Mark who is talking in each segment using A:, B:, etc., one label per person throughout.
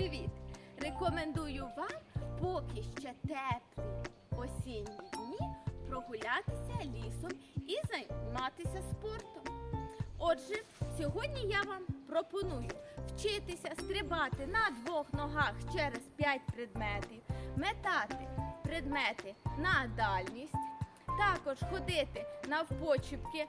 A: Привіт! Рекомендую вам, поки ще теплі осінні дні, прогулятися лісом і займатися спортом. Отже, сьогодні я вам пропоную вчитися стрибати на двох ногах через 5 предметів, метати предмети на дальність, також ходити навпочіпки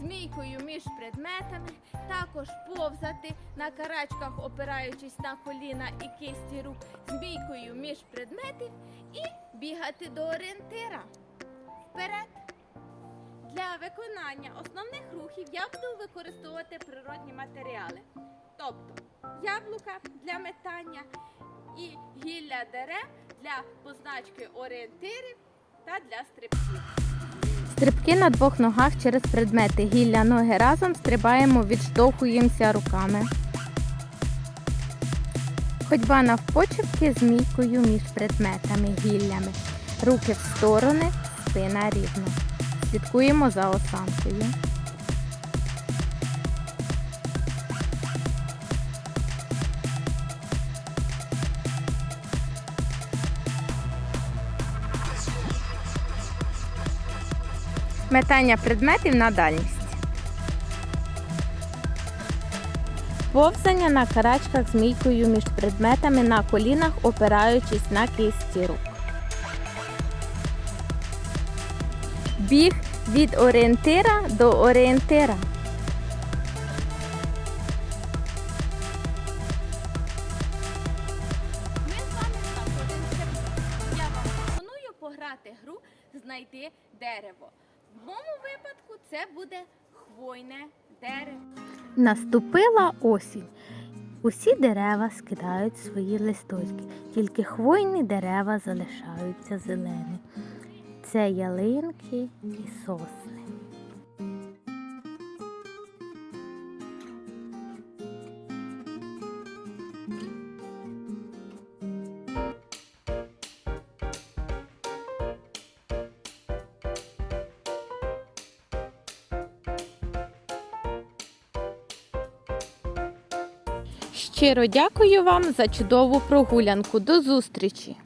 A: змійкою між предметами, також повзати на карачках, опираючись на коліна і кисті рук, змійкою між предметів і бігати до орієнтира. Вперед! Для виконання основних рухів я буду використовувати природні матеріали, тобто яблука для метання і гілля дерев для позначки орієнтирів та для стрибків.
B: Стрибки на двох ногах через предмети. Гілля ноги разом стрибаємо, відштовхуємося руками. Ходьба навпочепки змійкою між предметами, гіллями. Руки в сторони, спина рівно. Слідкуємо за осанкою. Метання предметів на дальність. Повзання на карачках змійкою між предметами на колінах, опираючись на кисті рук. Біг від орієнтира до орієнтира.
A: Ми з вами знаходимося. Я вам пропоную пограти гру Знайти дерево. В моєму випадку це буде хвойне дерево.
B: Наступила осінь. Усі дерева скидають свої листочки, тільки хвойні дерева залишаються зелені. Це ялинки і сосни. Щиро дякую вам за чудову прогулянку. До зустрічі!